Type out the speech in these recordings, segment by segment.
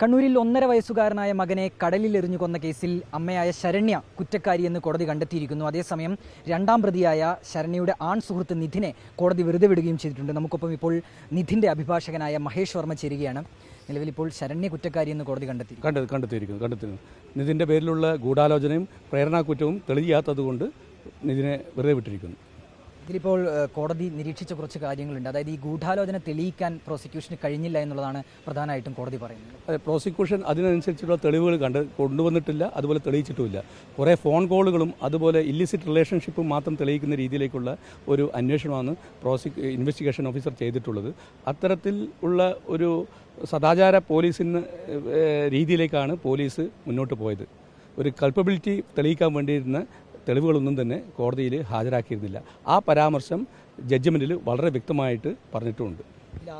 കണ്ണൂരിൽ ഒന്നര വയസ്സുകാരനായ മകനെ കടലിൽ എറിഞ്ഞു കൊന്ന കേസിൽ അമ്മയായ ശരണ്യ കുറ്റക്കാരിയെന്ന് കോടതി കണ്ടെത്തിയിരിക്കുന്നു. അതേസമയം രണ്ടാം പ്രതിയായ ശരണ്യയുടെ ആൺ സുഹൃത്ത് നിധിനെ കോടതി വെറുതെ വിടുകയും ചെയ്തിട്ടുണ്ട്. നമുക്കൊപ്പം ഇപ്പോൾ നിധിന്റെ അഭിഭാഷകനായ മഹേഷ് വർമ്മ ചേരുകയാണ്. നിലവിൽ ഇപ്പോൾ ശരണ്യ കുറ്റക്കാരിയെന്ന് കോടതി കണ്ടെത്തി. കണ്ട് കണ്ടെത്തിയിരിക്കുന്നു കണ്ടെത്തുന്നു നിതിന്റെ പേരിലുള്ള ഗൂഢാലോചനയും പ്രേരണാക്കുറ്റവും തെളിയാത്തതുകൊണ്ട് നിധിനെ വെറുതെ വിട്ടിരിക്കുന്നു. ഇതിലിപ്പോൾ കോടതി നിരീക്ഷിച്ച കുറച്ച് കാര്യങ്ങളുണ്ട്. അതായത് ഈ ഗൂഢാലോചന തെളിയിക്കാൻ പ്രോസിക്യൂഷന് കഴിഞ്ഞില്ല എന്നുള്ളതാണ് പ്രധാനമായിട്ടും കോടതി പറയുന്നത്. അതെ പ്രോസിക്യൂഷൻ അതിനനുസരിച്ചുള്ള തെളിവുകൾ കണ്ട് കൊണ്ടുവന്നിട്ടില്ല അതുപോലെ തെളിയിച്ചിട്ടുമില്ല. കുറേ ഫോൺ കോളുകളും അതുപോലെ ഇല്ലിസിറ്റ് റിലേഷൻഷിപ്പും മാത്രം തെളിയിക്കുന്ന രീതിയിലേക്കുള്ള ഒരു അന്വേഷണമാണ് പ്രോസി ഇൻവെസ്റ്റിഗേഷൻ ഓഫീസർ ചെയ്തിട്ടുള്ളത്. അത്തരത്തിൽ ഉള്ള ഒരു സദാചാര പോലീസിന് രീതിയിലേക്കാണ് പോലീസ് മുന്നോട്ട് പോയത്. ഒരു കൾപ്പബിലിറ്റി തെളിയിക്കാൻ വേണ്ടിയിരുന്ന തെളിവുകളൊന്നും തന്നെ കോടതിയിൽ ഹാജരാക്കിയിരുന്നില്ല. ആ പരാമർശം ജഡ്ജ്മെന്റിൽ വളരെ വ്യക്തമായിട്ട് പറഞ്ഞിട്ടുമുണ്ട്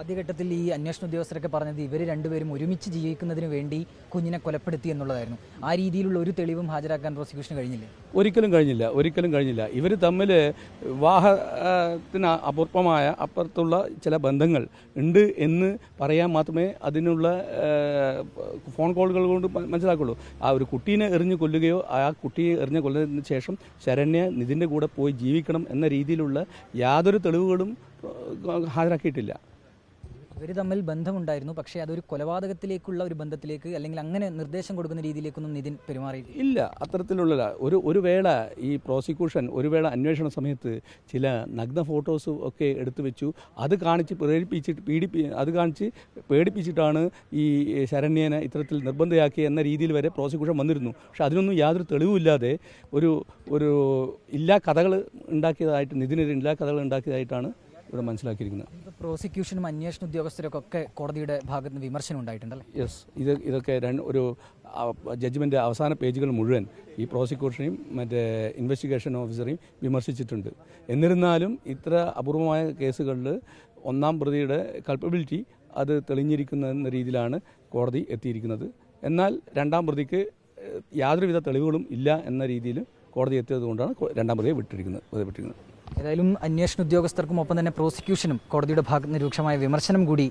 ആദ്യഘട്ടത്തിൽ ഈ അന്വേഷണ ഉദ്യോഗസ്ഥരൊക്കെ പറഞ്ഞത് ഇവർ രണ്ടുപേരും ഒരുമിച്ച് ജീവിക്കുന്നതിന് വേണ്ടി കുഞ്ഞിനെ കൊലപ്പെടുത്തി എന്നുള്ളതായിരുന്നു. ആ രീതിയിലുള്ള ഒരു തെളിവും ഹാജരാക്കാൻ പ്രോസിക്യൂഷന് കഴിഞ്ഞില്ല? ഒരിക്കലും കഴിഞ്ഞില്ല ഒരിക്കലും കഴിഞ്ഞില്ല. ഇവർ തമ്മിൽ വാഹത്തിന് അപൂർവമായ അപ്പുറത്തുള്ള ചില ബന്ധങ്ങൾ ഉണ്ട് എന്ന് പറയാൻ മാത്രമേ അതിനുള്ള ഫോൺ കോളുകൾ കൊണ്ട് മനസ്സിലാക്കുള്ളൂ. ആ ഒരു കുട്ടീനെ എറിഞ്ഞു കൊല്ലുകയോ ആ കുട്ടിയെ എറിഞ്ഞു കൊല്ലുന്നതിന് ശേഷം ശരണ്യ നിതിന്റെ കൂടെ പോയി ജീവിക്കണം എന്ന രീതിയിലുള്ള യാതൊരു തെളിവുകളും ഹാജരാക്കിയിട്ടില്ല. ഇവർ തമ്മിൽ ബന്ധമുണ്ടായിരുന്നു. പക്ഷേ അതൊരു കൊലപാതകത്തിലേക്കുള്ള ഒരു ബന്ധത്തിലേക്ക് അല്ലെങ്കിൽ അങ്ങനെ നിർദ്ദേശം കൊടുക്കുന്ന രീതിയിലേക്കൊന്നും നിതിൻ പെരുമാറി ഇല്ല അത്തരത്തിലുള്ള ഒരു ഒരു വേള ഈ പ്രോസിക്യൂഷൻ ഒരു വേള അന്വേഷണ സമയത്ത് ചില നഗ്ന ഫോട്ടോസ് ഒക്കെ എടുത്തു വെച്ചു. അത് കാണിച്ച് പ്രേരിപ്പിച്ചിട്ട് പീഡിപ്പി അത് കാണിച്ച് പേടിപ്പിച്ചിട്ടാണ് ഈ ശരണ്യനെ ഇത്തരത്തിൽ നിർബന്ധയാക്കി എന്ന രീതിയിൽ വരെ പ്രോസിക്യൂഷൻ വന്നിരുന്നു. പക്ഷെ അതിനൊന്നും യാതൊരു തെളിവുമില്ലാതെ ഒരു ഒരു ഇല്ലാ കഥകൾ ഉണ്ടാക്കിയതായിട്ട് നിതിനെതിരെ ഇല്ലാ കഥകൾ ഉണ്ടാക്കിയതായിട്ടാണ് ഇവിടെ മനസ്സിലാക്കിയിരിക്കുന്നത്. പ്രോസിക്യൂഷനും അന്വേഷണ ഉദ്യോഗസ്ഥരൊക്കെ ഒക്കെ കോടതിയുടെ ഭാഗത്ത് നിന്ന് വിമർശനം ഉണ്ടായിട്ടുണ്ടല്ലോ? യെസ് ഇത് ഇതൊക്കെ രണ്ട് ഒരു ജഡ്ജ്മെന്റ് അവസാന പേജുകൾ മുഴുവൻ ഈ പ്രോസിക്യൂഷനെയും മറ്റേ ഇൻവെസ്റ്റിഗേഷൻ ഓഫീസറെയും വിമർശിച്ചിട്ടുണ്ട്. എന്നിരുന്നാലും ഇത്ര അപൂർവമായ കേസുകളിൽ ഒന്നാം പ്രതിയുടെ കൾപ്പബിലിറ്റി അത് തെളിഞ്ഞിരിക്കുന്ന എന്ന രീതിയിലാണ് കോടതി എത്തിയിരിക്കുന്നത്. എന്നാൽ രണ്ടാം പ്രതിക്ക് യാതൊരുവിധ തെളിവുകളും ഇല്ല എന്ന രീതിയിൽ കോടതി എത്തിയതുകൊണ്ടാണ് രണ്ടാം പ്രതിയെ വിട്ടിരിക്കുന്നത് വിട്ടിരിക്കുന്നത്. ഏതായാലും അന്വേഷണ ഉദ്യോഗസ്ഥർക്കും ഒപ്പം തന്നെ പ്രോസിക്യൂഷനും കോടതിയുടെ ഭാഗത്ത് നിന്ന് രൂക്ഷമായ വിമർശനം കൂടി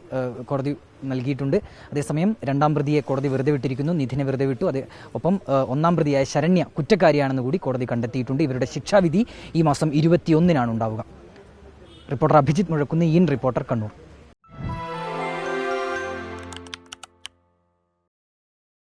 കോടതി നൽകിയിട്ടുണ്ട്. അതേസമയം രണ്ടാം പ്രതിയെ കോടതി വെറുതെ വിട്ടിരിക്കുന്നു. നിധിനെ വെറുതെ വിട്ടു. അതേ ഒപ്പം ഒന്നാം പ്രതിയായ ശരണ്യ കുറ്റക്കാരിയാണെന്ന് കൂടി കോടതി കണ്ടെത്തിയിട്ടുണ്ട്. ഇവരുടെ ശിക്ഷാവിധി ഈ മാസം ഇരുപത്തിയൊന്നിനാണ് ഉണ്ടാവുക. റിപ്പോർട്ടർ അഭിജിത്ത് മുഴക്കുന്ന ഈൻ റിപ്പോർട്ടർ കണ്ണൂർ.